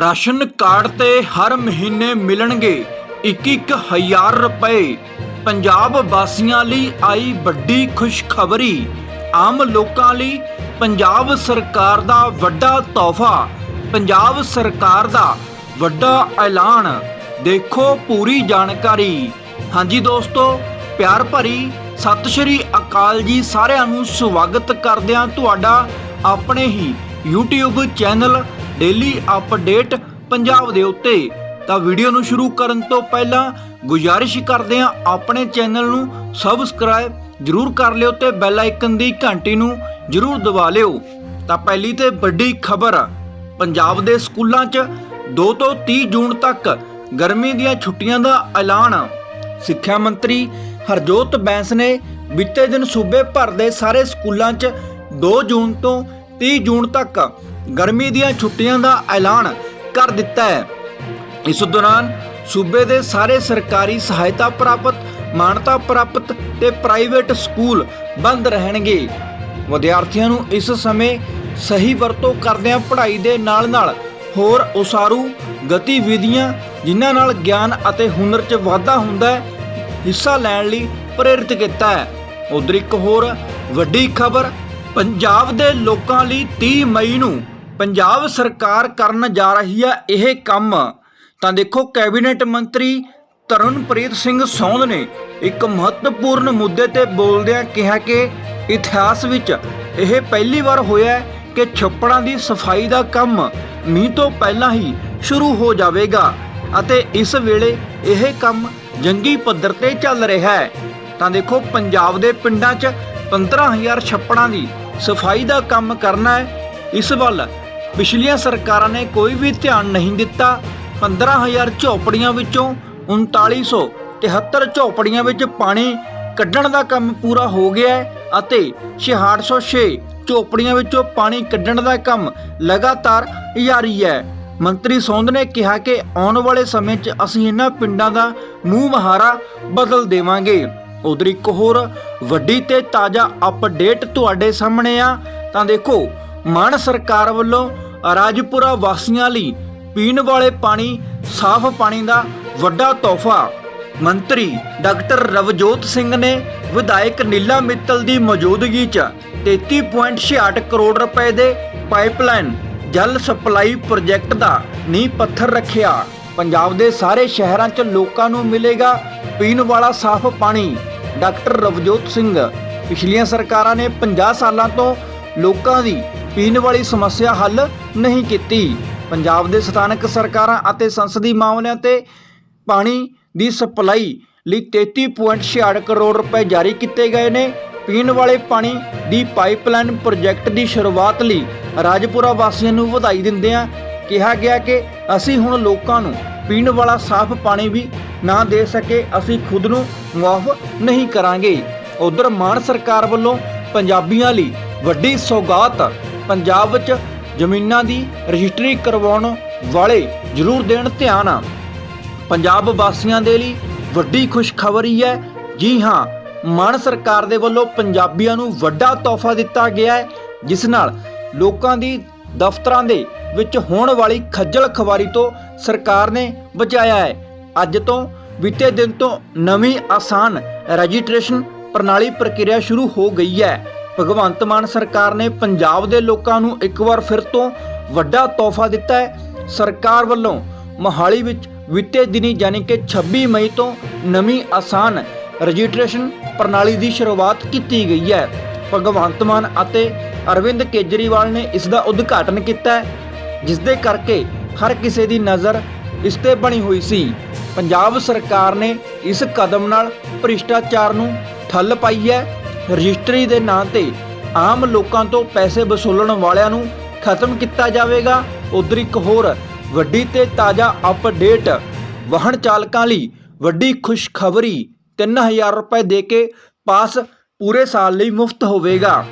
Ration card ਤੇ ਹਰ ਮਹੀਨੇ ਮਿਲਣਗੇ 1-1000 ਰੁਪਏ। ਪੰਜਾਬ ਵਾਸੀਆਂ ਲਈ ਆਈ ਵੱਡੀ ਖੁਸ਼ਖਬਰੀ। ਆਮ ਲੋਕਾਂ ਲਈ ਪੰਜਾਬ ਸਰਕਾਰ ਦਾ ਵੱਡਾ ਤੋਹਫਾ, ਪੰਜਾਬ ਸਰਕਾਰ ਦਾ ਵੱਡਾ ਐਲਾਨ। ਦੇਖੋ ਪੂਰੀ ਜਾਣਕਾਰੀ। ਹਾਂਜੀ ਦੋਸਤੋ, ਪਿਆਰ ਭਰੀ ਸਤਿ ਸ਼੍ਰੀ ਅਕਾਲ ਜੀ ਸਾਰਿਆਂ ਨੂੰ ਸਵਾਗਤ ਕਰਦਿਆਂ ਤੁਹਾਡਾ ਆਪਣੇ ਹੀ YouTube channel daily update Punjab ਦੇ ਉੱਤੇ। ਤਾਂ ਵੀਡੀਓ ਨੂੰ ਸ਼ੁਰੂ ਕਰਨ ਤੋਂ ਪਹਿਲਾਂ ਗੁਜ਼ਾਰਿਸ਼ ਕਰਦੇ ਹਾਂ ਆਪਣੇ ਚੈਨਲ ਨੂੰ ਸਬਸਕ੍ਰਾਈਬ ਜਰੂਰ ਕਰ ਲਿਓ ਤੇ ਬੈਲ ਆਈਕਨ ਦੀ ਘੰਟੀ ਨੂੰ ਜਰੂਰ ਦਬਾ ਲਿਓ। ਤਾਂ ਪਹਿਲੀ ਤੇ ਵੱਡੀ ਖਬਰ, ਪੰਜਾਬ ਦੇ ਸਕੂਲਾਂ 'ਚ 2 ਤੋਂ 30 ਜੂਨ ਤੱਕ ਗਰਮੀ ਦੀਆਂ ਛੁੱਟੀਆਂ ਦਾ ਐਲਾਨ। ਸਿੱਖਿਆ ਮੰਤਰੀ ਹਰਜੋਤ ਬੈਂਸ ਨੇ ਬੀਤੇ ਦਿਨ ਸੂਬੇ ਭਰ ਦੇ ਸਾਰੇ ਸਕੂਲਾਂ 'ਚ 2 ਜੂਨ ਤੋਂ 30 ਜੂਨ ਤੱਕ ਗਰਮੀ ਦੀਆਂ ਛੁੱਟੀਆਂ ਦਾ ਐਲਾਨ ਕਰ ਦਿੱਤਾ ਹੈ। ਇਸ ਦੌਰਾਨ ਸੂਬੇ ਦੇ ਸਾਰੇ ਸਰਕਾਰੀ ਸਹਾਇਤਾ ਪ੍ਰਾਪਤ, ਮਾਨਤਾ ਪ੍ਰਾਪਤ ਤੇ ਪ੍ਰਾਈਵੇਟ ਸਕੂਲ ਬੰਦ ਰਹਿਣਗੇ। ਵਿਦਿਆਰਥੀਆਂ ਨੂੰ ਇਸ ਸਮੇਂ ਸਹੀ ਵਰਤੋਂ ਕਰਦਿਆਂ ਪੜ੍ਹਾਈ ਦੇ ਨਾਲ-ਨਾਲ ਹੋਰ ਉਸਾਰੂ ਗਤੀਵਿਧੀਆਂ, ਜਿਨ੍ਹਾਂ ਨਾਲ ਗਿਆਨ ਅਤੇ ਹੁਨਰ 'ਚ ਵਾਧਾ ਹੁੰਦਾ ਹੈ, ਹਿੱਸਾ ਲੈਣ ਲਈ ਪ੍ਰੇਰਿਤ ਕੀਤਾ ਹੈ। ਉਧਰ ਇੱਕ ਹੋਰ ਵੱਡੀ ਖਬਰ, ਪੰਜਾਬ ਦੇ ਲੋਕਾਂ ਲਈ 30 ਮਈ ਨੂੰ ਪੰਜਾਬ ਸਰਕਾਰ ਕਰਨ ਜਾ ਰਹੀ ਆ ਇਹ ਕੰਮ, ਤਾਂ ਦੇਖੋ ਕੈਬਨਿਟ ਮੰਤਰੀ ਤਰਨਪ੍ਰੀਤ ਸਿੰਘ ਸੌਂਦ ਨੇ ਇੱਕ ਮਹੱਤਵਪੂਰਨ ਮੁੱਦੇ ਤੇ ਬੋਲਦਿਆਂ ਕਿਹਾ ਕਿ ਇਤਿਹਾਸ ਵਿੱਚ ਇਹ ਪਹਿਲੀ ਵਾਰ ਹੋਇਆ ਕਿ ਛੱਪੜਾਂ ਦੀ ਸਫ਼ਾਈ ਦਾ ਕੰਮ ਮੀਂਹ ਤੋਂ ਪਹਿਲਾਂ ਹੀ ਸ਼ੁਰੂ ਹੋ ਜਾਵੇਗਾ ਅਤੇ ਇਸ ਵੇਲੇ ਇਹ ਕੰਮ ਜੰਗੀ ਪੱਧਰ ਤੇ ਚੱਲ ਰਿਹਾ ਹੈ। ਤਾਂ ਦੇਖੋ ਪੰਜਾਬ ਦੇ ਪਿੰਡਾਂ 'ਚ 15000 ਛੱਪੜਾਂ ਦੀ ਸਫ਼ਾਈ ਦਾ ਕੰਮ ਕਰਨਾ ਹੈ। ਇਸ ਵੱਲ ਪਿਛਲੀਆਂ ਸਰਕਾਰਾਂ ਨੇ ਕੋਈ ਵੀ ਧਿਆਨ ਨਹੀਂ ਦਿੱਤਾ। 15000 ਝੋਪੜੀਆਂ ਵਿੱਚੋਂ 3973 ਝੋਪੜੀਆਂ ਵਿੱਚ ਪਾਣੀ ਕੱਢਣ ਦਾ ਕੰਮ ਪੂਰਾ ਹੋ ਗਿਆ ਹੈ ਅਤੇ 6806 ਝੋਪੜੀਆਂ ਵਿੱਚੋਂ ਪਾਣੀ ਕੱਢਣ ਦਾ ਕੰਮ ਲਗਾਤਾਰ ਜਾਰੀ ਹੈ। ਮੰਤਰੀ ਸੌਂਦ ਨੇ ਕਿਹਾ ਕਿ ਆਉਣ ਵਾਲੇ ਸਮੇਂ 'ਚ ਅਸੀਂ ਇਹਨਾਂ ਪਿੰਡਾਂ ਦਾ ਮੂੰਹ ਮਹਾਰਾ ਬਦਲ ਦੇਵਾਂਗੇ। ਉਧਰ ਇੱਕ ਹੋਰ ਵੱਡੀ ਤੇ ਤਾਜ਼ਾ ਅਪਡੇਟ ਤੁਹਾਡੇ ਸਾਹਮਣੇ ਆ। ਤਾਂ ਦੇਖੋ, ਮਾਨ ਸਰਕਾਰ ਵੱਲੋਂ ਰਾਜਪੁਰਾ ਵਾਸੀਆਂ ਲਈ ਪੀਣ ਵਾਲੇ ਪਾਣੀ, ਸਾਫ਼ ਪਾਣੀ ਦਾ ਵੱਡਾ ਤੋਹਫਾ। ਮੰਤਰੀ ਡਾਕਟਰ ਰਵਜੋਤ ਸਿੰਘ ਨੇ ਵਿਧਾਇਕ ਨੀਲਾ ਮਿੱਤਲ ਦੀ ਮੌਜੂਦਗੀ 'ਚ 33.66 ਕਰੋੜ ਰੁਪਏ ਦੇ ਪਾਈਪਲਾਈਨ ਜਲ ਸਪਲਾਈ ਪ੍ਰੋਜੈਕਟ ਦਾ ਨੀਂਹ ਪੱਥਰ ਰੱਖਿਆ। ਪੰਜਾਬ ਦੇ ਸਾਰੇ ਸ਼ਹਿਰਾਂ 'ਚ ਲੋਕਾਂ ਨੂੰ ਮਿਲੇਗਾ ਪੀਣ ਵਾਲਾ ਸਾਫ਼ ਪਾਣੀ। ਡਾਕਟਰ ਰਵਜੋਤ ਸਿੰਘ, ਪਿਛਲੀਆਂ ਸਰਕਾਰਾਂ ਨੇ 50 ਸਾਲਾਂ ਤੋਂ ਲੋਕਾਂ ਦੀ ਪੀਣ ਵਾਲੀ ਸਮੱਸਿਆ ਹੱਲ ਨਹੀਂ ਕੀਤੀ। ਪੰਜਾਬ ਦੇ ਸਥਾਨਕ ਸਰਕਾਰਾਂ ਅਤੇ ਸੰਸਦੀ ਮਾਮਲਿਆਂ ਤੇ ਪਾਣੀ ਦੀ ਸਪਲਾਈ ਲਈ 33.66 ਕਰੋੜ ਰੁਪਏ ਜਾਰੀ ਕੀਤੇ ਗਏ ਨੇ। ਪੀਣ ਵਾਲੇ ਪਾਣੀ ਦੀ ਪਾਈਪਲਾਈਨ ਪ੍ਰੋਜੈਕਟ ਦੀ ਸ਼ੁਰੂਆਤ ਲਈ ਰਾਜਪੁਰਾ ਵਾਸੀਆਂ ਨੂੰ ਵਧਾਈ ਦਿੰਦਿਆਂ ਕਿਹਾ ਗਿਆ ਕਿ ਅਸੀਂ ਹੁਣ ਲੋਕਾਂ ਨੂੰ ਪੀਣ ਵਾਲਾ ਸਾਫ਼ ਪਾਣੀ ਵੀ ਨਾ ਦੇ ਸਕੇ, ਅਸੀਂ ਖੁਦ ਨੂੰ ਮੁਆਫ ਨਹੀਂ ਕਰਾਂਗੇ। ਉਧਰ ਮਾਨ ਸਰਕਾਰ ਵੱਲੋਂ ਪੰਜਾਬੀਆਂ ਲਈ ਵੱਡੀ ਸੌਗਾਤ ਪੰਜਾਬ ਵਿੱਚ ਜ਼ਮੀਨਾਂ ਦੀ ਰਜਿਸਟਰੀ ਕਰਵਾਉਣ ਵਾਲੇ ਜ਼ਰੂਰ ਦੇਣ ਧਿਆਨ ਪੰਜਾਬ ਵਾਸੀਆਂ ਦੇ ਲਈ ਵੱਡੀ ਖੁਸ਼ਖਬਰੀ ਹੈ। ਜੀ ਹਾਂ, ਮਾਨ ਸਰਕਾਰ ਦੇ ਵੱਲੋਂ ਪੰਜਾਬੀਆਂ ਨੂੰ ਵੱਡਾ ਤੋਹਫਾ ਦਿੱਤਾ ਗਿਆ ਹੈ, ਜਿਸ ਨਾਲ ਲੋਕਾਂ ਦੀ ਦਫ਼ਤਰਾਂ ਦੇ ਵਿੱਚ ਹੋਣ ਵਾਲੀ ਖੱਜਲ ਖਵਾਰੀ ਤੋਂ ਸਰਕਾਰ ਨੇ ਬਚਾਇਆ ਹੈ। ਅੱਜ ਤੋਂ ਬੀਤੇ ਦਿਨ ਤੋਂ ਨਵੀਂ ਆਸਾਨ ਰਜਿਸਟ੍ਰੇਸ਼ਨ ਪ੍ਰਣਾਲੀ ਪ੍ਰਕਿਰਿਆ ਸ਼ੁਰੂ ਹੋ ਗਈ ਹੈ। ਭਗਵੰਤ ਮਾਨ ਸਰਕਾਰ ਨੇ ਪੰਜਾਬ ਦੇ ਲੋਕਾਂ ਨੂੰ ਇੱਕ ਵਾਰ ਫਿਰ ਤੋਂ ਵੱਡਾ ਤੋਹਫਾ ਦਿੱਤਾ ਹੈ। ਸਰਕਾਰ ਵੱਲੋਂ ਮੋਹਾਲੀ ਵਿੱਚ ਵਿੱਤੇ ਦਿਨੀ ਯਾਨੀ ਕਿ 26 ਮਈ ਤੋਂ ਨਵੀਂ ਆਸਾਨ ਰਜਿਸਟ੍ਰੇਸ਼ਨ ਪ੍ਰਣਾਲੀ ਦੀ ਸ਼ੁਰੂਆਤ ਕੀਤੀ ਗਈ ਹੈ। ਭਗਵੰਤ ਮਾਨ ਅਤੇ ਅਰਵਿੰਦ ਕੇਜਰੀਵਾਲ ਨੇ ਇਸ ਦਾ ਉਦਘਾਟਨ ਕੀਤਾ ਹੈ, ਜਿਸ ਦੇ ਕਰਕੇ ਹਰ ਕਿਸੇ ਦੀ ਨਜ਼ਰ ਇਸ ਤੇ ਬਣੀ ਹੋਈ ਸੀ। ਪੰਜਾਬ ਸਰਕਾਰ ਨੇ ਇਸ ਕਦਮ ਨਾਲ ਭ੍ਰਿਸ਼ਟਾਚਾਰ ਨੂੰ ਠੱਲ ਪਾਈ ਹੈ। ਰਜਿਸਟਰੀ ਦੇ ਨਾਂ ਤੇ ਆਮ ਲੋਕਾਂ ਤੋਂ ਪੈਸੇ ਵਸੂਲਣ ਵਾਲਿਆਂ ਨੂੰ ਖਤਮ ਕੀਤਾ ਜਾਵੇਗਾ। ਉਧਰ ਇੱਕ ਹੋਰ ਵੱਡੀ ਤੇ ਤਾਜ਼ਾ ਅਪਡੇਟ ਵਾਹਨ ਚਾਲਕਾਂ ਲਈ ਵੱਡੀ ਖੁਸ਼ਖਬਰੀ 3000 ਰੁਪਏ ਦੇ ਕੇ ਪਾਸ ਪੂਰੇ ਸਾਲ ਲਈ ਮੁਫਤ ਹੋਵੇਗਾ।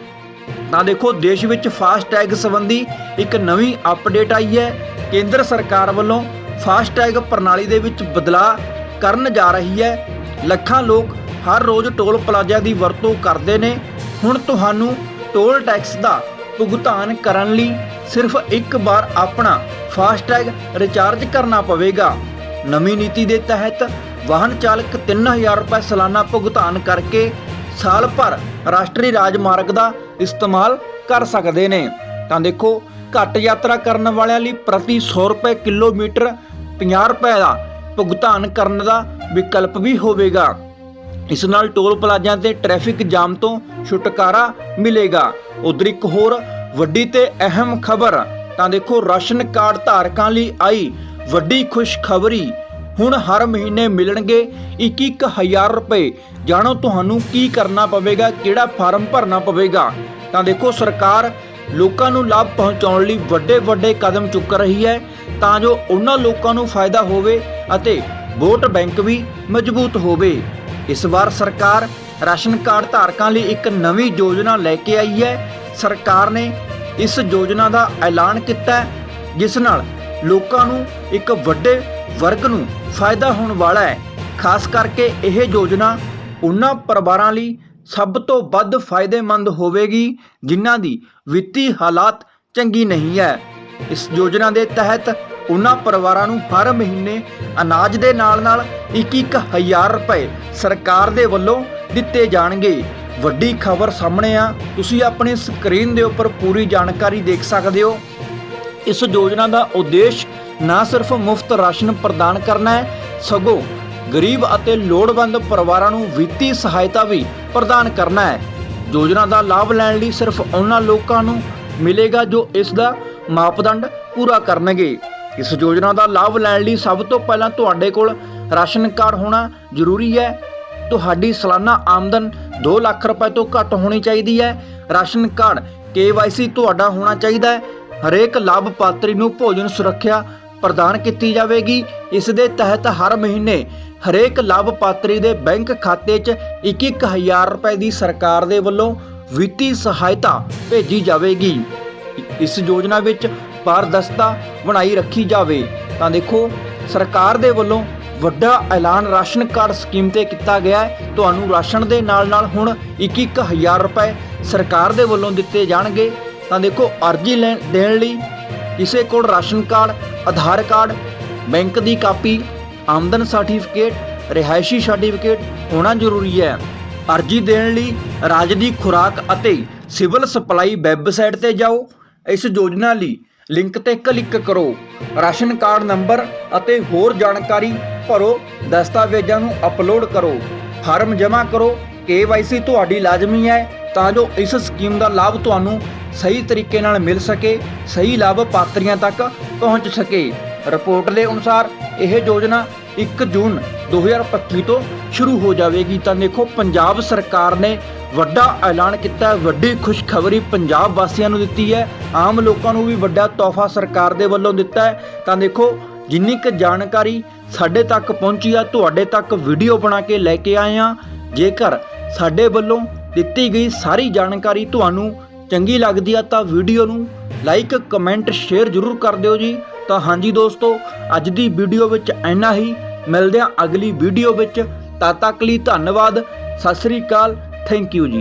ਤਾਂ ਦੇਖੋ, ਦੇਸ਼ ਵਿੱਚ ਫਾਸਟੈਗ ਸੰਬੰਧੀ ਇੱਕ ਨਵੀਂ ਅਪਡੇਟ ਆਈ ਹੈ। ਕੇਂਦਰ ਸਰਕਾਰ ਵੱਲੋਂ ਫਾਸਟੈਗ ਪ੍ਰਣਾਲੀ ਦੇ ਵਿੱਚ ਬਦਲਾਅ ਕਰਨ ਜਾ ਰਹੀ ਹੈ। ਲੱਖਾਂ ਲੋਕ ਹਰ ਰੋਜ਼ ਟੋਲ ਪਲਾਜ਼ਾ ਦੀ ਵਰਤੋਂ ਕਰਦੇ ਨੇ। ਹੁਣ ਤੁਹਾਨੂੰ ਟੋਲ ਟੈਕਸ ਦਾ ਭੁਗਤਾਨ ਕਰਨ ਲਈ ਸਿਰਫ ਇੱਕ ਵਾਰ ਆਪਣਾ ਫਾਸਟੈਗ ਰਿਚਾਰਜ ਕਰਨਾ ਪਵੇਗਾ। ਨਵੀਂ ਨੀਤੀ ਦੇ ਤਹਿਤ ਵਾਹਨ ਚਾਲਕ 3000 ਰੁਪਏ ਸਾਲਾਨਾ ਭੁਗਤਾਨ ਕਰਕੇ ਸਾਲ ਭਰ ਰਾਸ਼ਟਰੀ ਰਾਜਮਾਰਗ ਦਾ ਇਸਤੇਮਾਲ ਕਰ ਸਕਦੇ ਨੇ। ਤਾਂ ਦੇਖੋ, ਘੱਟ ਯਾਤਰਾ ਕਰਨ ਵਾਲਿਆਂ ਲਈ ਪ੍ਰਤੀ 100 ਰੁਪਏ ਕਿਲੋਮੀਟਰ 50 ਰੁਪਏ ਦਾ ਭੁਗਤਾਨ ਕਰਨ ਦਾ ਵਿਕਲਪ ਵੀ ਹੋਵੇਗਾ। ਇਸ ਨਾਲ ਟੋਲ ਪਲਾਜ਼ਿਆਂ ਤੇ ਟ੍ਰੈਫਿਕ ਜਾਮ ਤੋਂ ਛੁਟਕਾਰਾ ਮਿਲੇਗਾ। ਉਧਰ ਇੱਕ ਹੋਰ ਵੱਡੀ ਤੇ ਅਹਿਮ ਖਬਰ, ਤਾਂ ਦੇਖੋ ਰਾਸ਼ਨ ਕਾਰਡ ਧਾਰਕਾਂ ਲਈ ਆਈ ਵੱਡੀ ਖੁਸ਼ਖਬਰੀ। ਹੁਣ ਹਰ ਮਹੀਨੇ ਮਿਲਣਗੇ 2-1000 ਰੁਪਏ। ਜਾਣੋ ਤੁਹਾਨੂੰ ਕੀ ਕਰਨਾ ਪਵੇਗਾ, ਕਿਹੜਾ ਫਾਰਮ ਭਰਨਾ ਪਵੇਗਾ। ਤਾਂ ਦੇਖੋ ਸਰਕਾਰ ਲੋਕਾਂ ਨੂੰ ਲਾਭ ਪਹੁੰਚਾਉਣ ਲਈ ਵੱਡੇ ਵੱਡੇ ਕਦਮ ਚੁੱਕ ਰਹੀ ਹੈ, ਤਾਂ ਜੋ ਉਹਨਾਂ ਲੋਕਾਂ ਨੂੰ ਫਾਇਦਾ ਹੋਵੇ ਅਤੇ ਵੋਟ ਬੈਂਕ ਵੀ ਮਜ਼ਬੂਤ ਹੋਵੇ। ਇਸ ਵਾਰ ਸਰਕਾਰ ਰਾਸ਼ਨ ਕਾਰਡ ਧਾਰਕਾਂ ਲਈ ਇੱਕ ਨਵੀਂ ਯੋਜਨਾ ਲੈ ਕੇ ਆਈ ਹੈ। ਸਰਕਾਰ ਨੇ ਇਸ ਯੋਜਨਾ ਦਾ ਐਲਾਨ ਕੀਤਾ ਹੈ, ਜਿਸ ਨਾਲ ਲੋਕਾਂ ਨੂੰ ਇੱਕ ਵੱਡੇ ਵਰਗ ਨੂੰ ਫਾਇਦਾ ਹੋਣ ਵਾਲਾ ਹੈ। ਖਾਸ ਕਰਕੇ ਇਹ ਯੋਜਨਾ ਉਹਨਾਂ ਪਰਿਵਾਰਾਂ ਲਈ ਸਭ ਤੋਂ ਵੱਧ ਫਾਇਦੇਮੰਦ ਹੋਵੇਗੀ, ਜਿਨ੍ਹਾਂ ਦੀ ਵਿੱਤੀ ਹਾਲਾਤ ਚੰਗੀ ਨਹੀਂ ਹੈ। ਇਸ ਯੋਜਨਾ ਦੇ ਤਹਿਤ ਉਹਨਾਂ ਪਰਿਵਾਰਾਂ ਨੂੰ ਹਰ ਮਹੀਨੇ ਅਨਾਜ ਦੇ ਨਾਲ-ਨਾਲ 1-1000 ਰੁਪਏ ਸਰਕਾਰ ਦੇ ਵੱਲੋਂ ਦਿੱਤੇ ਜਾਣਗੇ। ਵੱਡੀ ਖਬਰ ਸਾਹਮਣੇ ਆ। ਤੁਸੀਂ ਆਪਣੀ ਸਕਰੀਨ ਦੇ ਉੱਪਰ ਪੂਰੀ ਜਾਣਕਾਰੀ ਦੇਖ ਸਕਦੇ ਹੋ। ਇਸ ਯੋਜਨਾ ਦਾ ਉਦੇਸ਼ ਨਾ ਸਿਰਫ ਮੁਫਤ ਰਾਸ਼ਨ ਪ੍ਰਦਾਨ ਕਰਨਾ ਹੈ, ਸਗੋਂ ਗਰੀਬ ਅਤੇ ਲੋੜਵੰਦ ਪਰਿਵਾਰਾਂ ਨੂੰ ਵਿੱਤੀ ਸਹਾਇਤਾ ਵੀ ਪ੍ਰਦਾਨ ਕਰਨਾ ਹੈ। ਯੋਜਨਾ ਦਾ ਲਾਭ ਲੈਣ ਲਈ ਸਿਰਫ ਉਹਨਾਂ ਲੋਕਾਂ ਨੂੰ ਮਿਲੇਗਾ ਜੋ ਇਸ ਦਾ ਮਾਪਦੰਡ ਪੂਰਾ ਕਰਨਗੇ। ਇਸ ਯੋਜਨਾ ਦਾ ਲਾਭ ਲੈਣ ਲਈ ਸਭ ਤੋਂ ਪਹਿਲਾਂ ਤੁਹਾਡੇ ਕੋਲ ਰਾਸ਼ਨ ਕਾਰਡ ਹੋਣਾ ਜ਼ਰੂਰੀ ਹੈ। ਤੁਹਾਡੀ ਸਾਲਾਨਾ ਆਮਦਨ 2 ਲੱਖ ਰੁਪਏ ਤੋਂ ਘੱਟ ਹੋਣੀ ਚਾਹੀਦੀ ਹੈ। ਰਾਸ਼ਨ ਕਾਰਡ KYC ਤੁਹਾਡਾ ਹੋਣਾ ਚਾਹੀਦਾ ਹੈ। ਹਰੇਕ ਲਾਭਪਾਤਰੀ ਨੂੰ ਭੋਜਨ ਸੁਰੱਖਿਆ ਪ੍ਰਦਾਨ ਕੀਤੀ ਜਾਵੇਗੀ। ਇਸ ਦੇ ਤਹਿਤ ਹਰ ਮਹੀਨੇ ਹਰੇਕ ਲਾਭਪਾਤਰੀ ਦੇ ਬੈਂਕ ਖਾਤੇ 'ਚ 2-1000 ਰੁਪਏ ਦੀ ਸਰਕਾਰ ਦੇ ਵੱਲੋਂ ਵਿੱਤੀ ਸਹਾਇਤਾ ਭੇਜੀ ਜਾਵੇਗੀ। ਇਸ ਯੋਜਨਾ ਵਿੱਚ ਪਾਰਦਰਸ਼ਤਾ ਬਣਾਈ ਰੱਖੀ ਜਾਵੇ। ਤਾਂ ਦੇਖੋ, ਸਰਕਾਰ ਦੇ ਵੱਲੋਂ ਵੱਡਾ ਐਲਾਨ ਰਾਸ਼ਨ ਕਾਰਡ ਸਕੀਮ ਤੇ ਕੀਤਾ ਗਿਆ ਹੈ। ਤੁਹਾਨੂੰ ਰਾਸ਼ਨ ਦੇ ਨਾਲ ਨਾਲ ਹੁਣ 2-1000 ਰੁਪਏ ਸਰਕਾਰ ਦੇ ਵੱਲੋਂ ਦਿੱਤੇ ਜਾਣਗੇ। ਤਾਂ ਦੇਖੋ, ਅਰਜ਼ੀ ਲੈਣ, ਦੇਣ ਲਈ ਕਿਸੇ ਕੋਲ ration card, Aadhaar card, bank ਦੀ ਕਾਪੀ, ਆਮਦਨ ਸਰਟੀਫਿਕੇਟ, ਰਿਹਾਇਸ਼ੀ ਸਰਟੀਫਿਕੇਟ ਹੋਣਾ ਜ਼ਰੂਰੀ ਹੈ। ਅਰਜ਼ੀ ਦੇਣ ਲਈ ਰਾਜ ਦੀ ਖੁਰਾਕ ਅਤੇ ਸਿਵਲ ਸਪਲਾਈ ਵੈਬਸਾਈਟ ਤੇ ਜਾਓ। ਇਸ ਯੋਜਨਾ ਲਈ ਲਿੰਕ ਤੇ ਕਲਿੱਕ ਕਰੋ। ਰਾਸ਼ਨ ਕਾਰਡ ਨੰਬਰ ਅਤੇ ਹੋਰ ਜਾਣਕਾਰੀ ਭਰੋ। ਦਸਤਾਵੇਜ਼ਾਂ ਨੂੰ ਅਪਲੋਡ ਕਰੋ। ਫਾਰਮ ਜਮ੍ਹਾਂ ਕਰੋ। KYC ਤੁਹਾਡੀ ਲਾਜ਼ਮੀ ਹੈ, ਤਾਂ ਜੋ ਇਸ ਸਕੀਮ ਦਾ ਲਾਭ ਤੁਹਾਨੂੰ ਸਹੀ ਤਰੀਕੇ ਨਾਲ ਮਿਲ ਸਕੇ, ਸਹੀ ਲਾਭ ਪਾਤਰੀਆਂ ਤੱਕ ਪਹੁੰਚ ਸਕੇ। ਰਿਪੋਰਟ ਦੇ ਅਨੁਸਾਰ ਇਹ ਯੋਜਨਾ 1 ਜੂਨ 2025 ਤੋਂ ਸ਼ੁਰੂ ਹੋ ਜਾਵੇਗੀ। ਤਾਂ ਦੇਖੋ, ਪੰਜਾਬ ਸਰਕਾਰ ਨੇ ਵੱਡਾ ਐਲਾਨ ਕੀਤਾ ਵੱਡੀ ਖੁਸ਼ਖਬਰੀ ਪੰਜਾਬ ਵਾਸੀਆਂ ਨੂੰ ਦਿੱਤੀ ਹੈ, ਆਮ ਲੋਕਾਂ ਨੂੰ ਵੀ ਵੱਡਾ ਤੋਹਫਾ ਸਰਕਾਰ ਦੇ ਵੱਲੋਂ ਦਿੱਤਾ ਹੈ। ਤਾਂ ਦੇਖੋ, ਜਿੰਨੀ ਕੁ ਜਾਣਕਾਰੀ ਸਾਡੇ ਤੱਕ ਪਹੁੰਚੀ ਆ, ਤੁਹਾਡੇ ਤੱਕ ਵੀਡੀਓ ਬਣਾ ਕੇ ਲੈ ਕੇ ਆਏ ਆ, ਜੇਕਰ ਸਾਡੇ ਵੱਲੋਂ ਦਿੱਤੀ ਗਈ ਸਾਰੀ ਜਾਣਕਾਰੀ ਤੁਹਾਨੂੰ ਚੰਗੀ ਲੱਗਦੀ ਆ, ਤਾਂ ਵੀਡੀਓ ਨੂੰ ਲਾਈਕ, ਕਮੈਂਟ, ਸ਼ੇਅਰ ਜ਼ਰੂਰ ਕਰ ਦਿਓ ਜੀ। ਤਾਂ ਹਾਂਜੀ ਦੋਸਤੋ, ਅੱਜ ਦੀ ਵੀਡੀਓ ਵਿੱਚ ਇੰਨਾ ਹੀ। ਮਿਲਦੇ ਹਾਂ ਅਗਲੀ ਵੀਡੀਓ ਵਿੱਚ। ਤਦ ਤੱਕ ਲਈ ਧੰਨਵਾਦ। ਸਤਿ ਸ੍ਰੀ ਅਕਾਲ। ਥੈਂਕ ਯੂ ਜੀ।